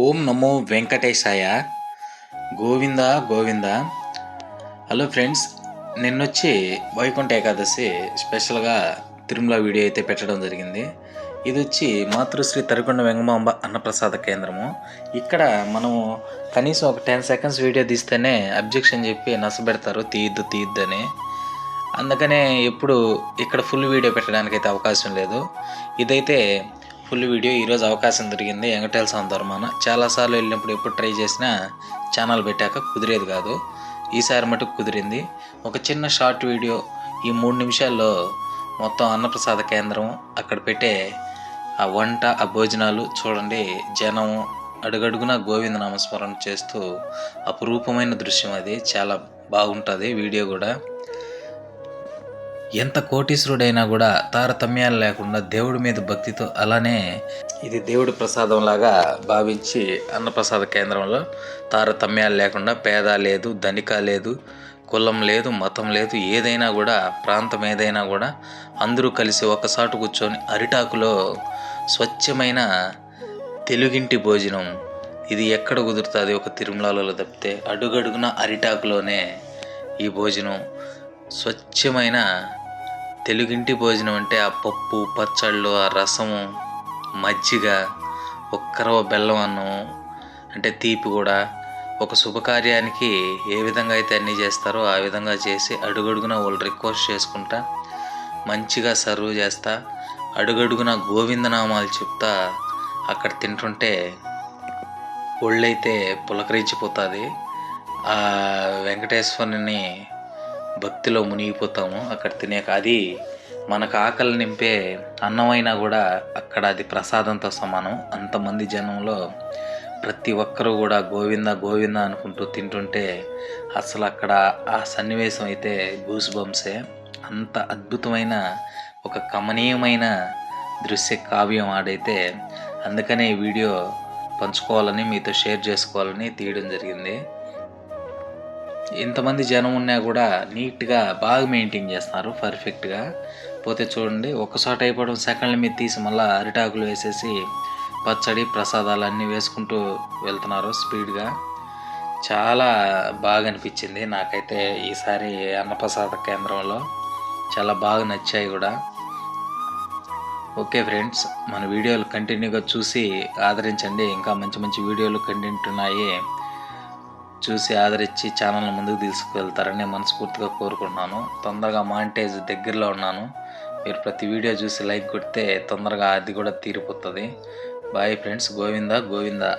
ఓం నమో వెంకటేశాయ. Govinda Govinda. Hello friends నిన్నొచ్చి వైకుంఠ ఏకాదశి స్పెషల్గా తిరుమల వీడియో అయితే పెట్టడం జరిగింది. ఇది వచ్చి మాతృశ్రీ తరికొండ వెంగమాంబ అన్నప్రసాద కేంద్రము. ఇక్కడ మనము కనీసం ఒక టెన్ సెకండ్స్ వీడియో తీస్తేనే అబ్జెక్షన్ చెప్పి నసబెడతారు తీయద్దు తీయద్దు అని అందుకనే ఎప్పుడు ఇక్కడ ఫుల్ వీడియో పెట్టడానికి అయితే అవకాశం లేదు. ఇదైతే ఫుల్ వీడియో ఈరోజు అవకాశం దొరికింది ఎంగటేల సౌందర్మాన చాలాసార్లు వెళ్ళినప్పుడు ఎప్పుడు ట్రై చేసినా ఛానల్ పెట్టాక కుదిరేది కాదు. ఈసారి మటుకు కుదిరింది. ఒక చిన్న షార్ట్ వీడియో ఈ మూడు నిమిషాల్లో మొత్తం అన్నప్రసాద కేంద్రం అక్కడ పెట్టే ఆ వంట ఆ భోజనాలు చూడండి. జనం అడుగడుగునా గోవింద నామస్మరణ చేస్తూ అపురూపమైన దృశ్యం అది. చాలా బాగుంటుంది వీడియో కూడా. ఎంత కోటీశ్వరుడైనా కూడా తారతమ్యాలు లేకుండా దేవుడి మీద భక్తితో అలానే ఇది దేవుడి ప్రసాదం లాగా భావించి అన్నప్రసాద కేంద్రంలో తారతమ్యాలు లేకుండా పేద లేదు ధనిక లేదు కులం లేదు మతం లేదు ఏదైనా కూడా ప్రాంతం ఏదైనా కూడా అందరూ కలిసి ఒకసాటు కూర్చొని అరిటాకులో స్వచ్ఛమైన తెలుగింటి భోజనం. ఇది ఎక్కడ కుదురుతుంది ఒక తిరుమలలో తప్పితే అడుగడుగున అరిటాకులోనే ఈ భోజనం స్వచ్ఛమైన తెలుగింటి భోజనం అంటే ఆ పప్పు పచ్చళ్ళు ఆ రసము మజ్జిగ ఒక్కరవ బెల్లం అన్నం అంటే తీపి కూడా. ఒక శుభకార్యానికి ఏ విధంగా అయితే అన్నీ చేస్తారో ఆ విధంగా చేసి అడుగడుగున వాళ్ళు రిక్వెస్ట్ చేసుకుంటా మంచిగా సర్వ్ చేస్తా అడుగడుగున గోవిందనామాలు చెప్తా అక్కడ తింటుంటే ఒళ్ళైతే పులకరించిపోతుంది. ఆ వెంకటేశ్వరుని భక్తిలో మునిగిపోతాము. అక్కడ తినేక అది మనకు ఆకలి నింపే అన్నమైనా కూడా అక్కడ అది ప్రసాదంతో సమానం. అంతమంది జనంలో ప్రతి ఒక్కరూ కూడా గోవింద గోవింద అనుకుంటూ తింటుంటే అసలు అక్కడ ఆ సన్నివేశం అయితే గూస్ బంసే అంత అద్భుతమైన ఒక కమనీయమైన దృశ్య కావ్యం ఆడైతే అందుకనే ఈ వీడియో పంచుకోవాలని మీతో షేర్ చేసుకోవాలని తీయడం జరిగింది. ఇంతమంది జనం ఉన్నా కూడా నీట్గా బాగా మెయింటైన్ చేస్తున్నారు పర్ఫెక్ట్గా. పోతే చూడండి ఒకసారి అయిపోవడం సెకండ్ల మీద తీసి మళ్ళీ అరిటాకులు వేసేసి పచ్చడి ప్రసాదాలు అన్నీ వేసుకుంటూ వెళ్తున్నారు స్పీడ్గా. చాలా బాగా అనిపించింది నాకైతే ఈసారి అన్నప్రసాద కేంద్రంలో. చాలా బాగా నచ్చాయి కూడా. ఓకే ఫ్రెండ్స్ మన వీడియోలు కంటిన్యూగా చూసి ఆదరించండి. ఇంకా మంచి మంచి వీడియోలు కంటెంట్ ఉన్నాయి. చూసి ఆదరించి ఛానల్ని ముందుకు తీసుకువెళ్తారని మనస్ఫూర్తిగా కోరుకుంటున్నాను. తొందరగా మాంటేజ్ దగ్గరలో ఉన్నాను. మీరు ప్రతి వీడియో చూసి లైక్ కొడితే తొందరగా అది కూడా తీరిపోతుంది. Bye friends Govinda Govinda.